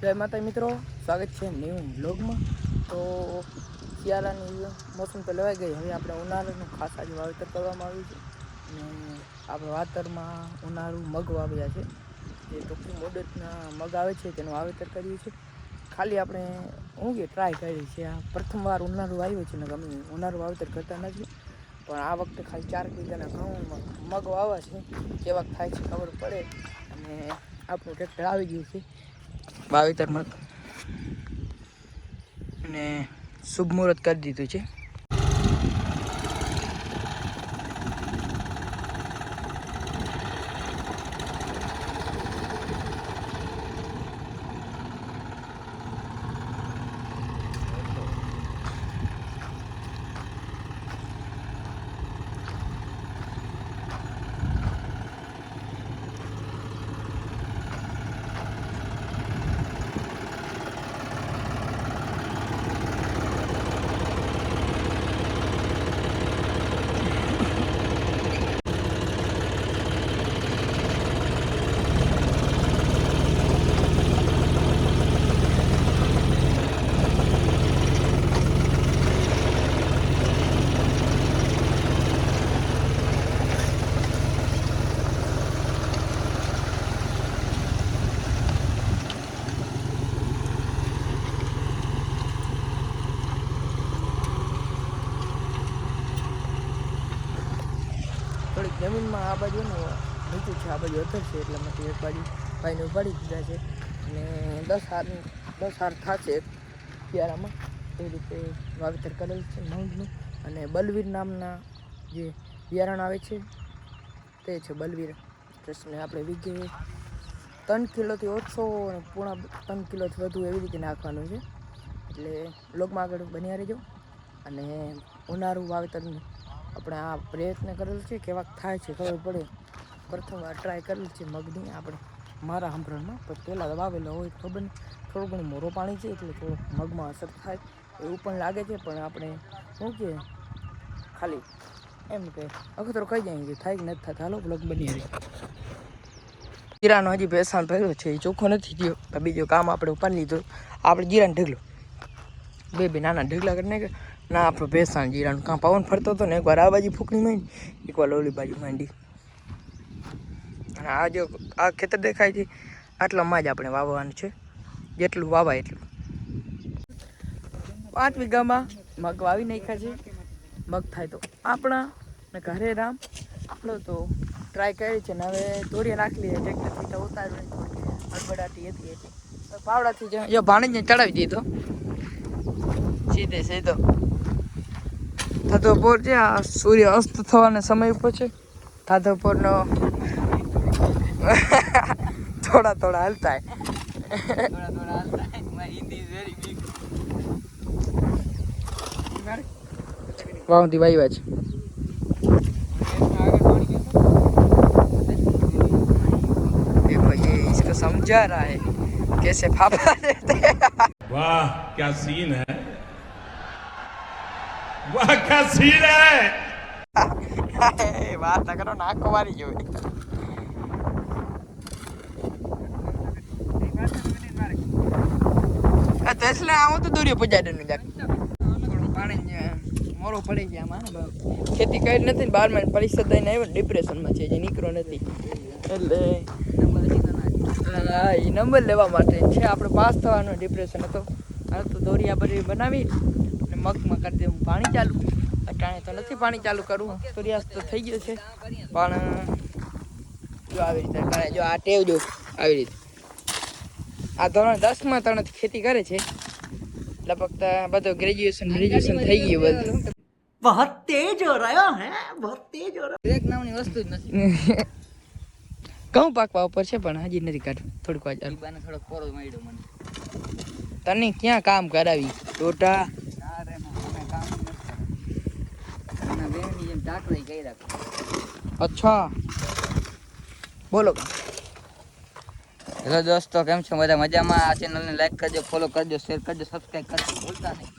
જય માતા મિત્રો, સ્વાગત છે ન્યૂ બ્લોગમાં તો શિયાળાની મોસમ તો લેવાઈ ગઈ, હવે આપણે ઉનાળાનું ખાસ આજે વાવેતર કરવામાં આવ્યું છે. અને આપણે વાતરમાં ઉનાળું મગ વાવ્યા છે. જે ટૂંકી મોડતના મગ આવે છે, તેનું વાવેતર કર્યું છે ખાલી આપણે હું કે ટ્રાય કરી છે, આ પ્રથમવાર ઉનાળું આવ્યું છે ને ગમે ઉનાળું વાવેતર કરતા નથી. પણ આ વખતે ખાલી ચાર વીઘાના ઘઉંમાં મગ વાવા છે, કેવાક થાય છે ખબર પડે. અને આપણું ટ્રેક્ટર આવી ગયું છે. વાવેતરમાં અને શુભ મુહૂર્ત કરી દીધું છે થોડીક જમીનમાં આ બાજુ ને નીચું છે, આ બાજુ અધર છે એટલા માટે એક બાજુ ભાઈને ઉપાડી દીધા છે. અને દસ હાર દસ હાર થશે શિયાળામાં. એ રીતે વાવેતર કરેલ છે મગનું અને બલવીર નામના જે બિયારણ આવે છે, તે છે બલવીર. જસને આપણે વીઘે ત્રણ કિલોથી ઓછો અને પૂણા ત્રણ કિલોથી વધુ એવી રીતે નાખવાનું છે. એટલે બ્લોગમાં આગળ બન્યા રહેજો. અને ઉનાળું વાવેતરનું આપણે આ પ્રયત્ન કરેલ છે કેવાક થાય છે, ખબર પડે. પ્રથમ વાર ટ્રાય કરેલ છે મગની આપણે. મારા સાંભળણમાં પણ પહેલાં વાવેલો હોય તો ખબર થોડું ઘણું મોરો પાણી છે, એટલે થોડું મગમાં અસર થાય. એવું પણ લાગે છે, પણ આપણે શું કે, ખાલી એમ કે અખતરો કહી જાય કે થાય કે નથી થતા. હાલો બ્લોગ બની રહી. જીરાનો હજી બેસાણ પહેર્યો છે, એ ચોખ્ખો નથી થયો. બીજું કામ આપણે ઉપાડી લીધું. આપણે જીરાને ઢગલો. બે બે નાના ઢગલા કરીને ના, આપણો ભેસાણ જીરાનું કાં પવન ફરતો હતો ને એકવાર આ બાજુ ફૂકણી માંડી એકવાર ઓલી બાજુ માંડી. અને આ જો, આ ખેતર દેખાય છે આટલામાં જ આપણે વાવવાનું છે. જેટલું વાવાય એટલું. પાંચ વીઘામાં મગ વાવી નાખ્યા છે. મગ થાય તો આપણા ને ઘરે રામ. આપણો તો ટ્રાય કરી છે ને હવે દોરી નાખલી ટ્રેક્ટરથી તો ઉતારવી હડબડાટી હતી એટલે પાવડાથી જો ભાણીને ચડાવી દીધો. સીધે સીધો થાધોપોર છે આ સૂર્ય અસ્ત થવાના સમય ઉપર છે થાધોપોરનો થોડા થોડા હાલતા થોડા થોડા હાલતા મારી હિન્દી ઇઝ વેરી વીક વાવતી વાઈ વાજ देखो ये इसको समझा रहा है कैसे फाफा देते हैं वाह क्या सीन है વાકા સીરે વાત ના કરો, નાકો મારી ગયો એટલે આવું તો દોર્યો પૂજાડે નું જાક થોડું પાણી મોડું પડી ગયા આમાં ખેતી કરી નથી ને બારમાં પરીક્ષા દઈને આવ્યો ડિપ્રેશનમાં છે જે નીકળો નથી. એટલે હા એ નંબર લેવા માટે છે, આપણે પાસ થવાનો ડિપ્રેશન હતો. આ તો દોરી આ બધી બનાવી. મગમાં કરી દેવું. પાણી ચાલુ. અટાણે તો નથી પાણી ચાલુ કરવું. સૂર્યાસ્ત તો થઈ ગયો છે. પણ જો આવી રીતે કરે. જો આ ટેવ જો આવી રીતે. આ ધોરણ દસમાં ત્રણ ખેતી કરે છે. એટલે ફક્ત ગ્રેજ્યુએશન ગ્રેજ્યુએશન થઈ ગયું બધું. બહુત તેજ હો રહ્યો હે. બહુત તેજ હો રહ્યો. બ્રેક નામની વસ્તુ જ નથી. કહું પાકવા ઉપર છે પણ હજી નથી કાઢ થોડુંક વાર થોડોક કોરો મળ્યો મને. તને ક્યાં કામ કરાવી? ટોટા અચ્છા. બોલો. હેલો દોસ્તો, કેમ છો? બધા મજામાં? આ ચેનલને લાઈક કરજો ફોલો કરજો શેર કરજો સબસ્ક્રાઈબ કરજો, ભૂલતા નહીં.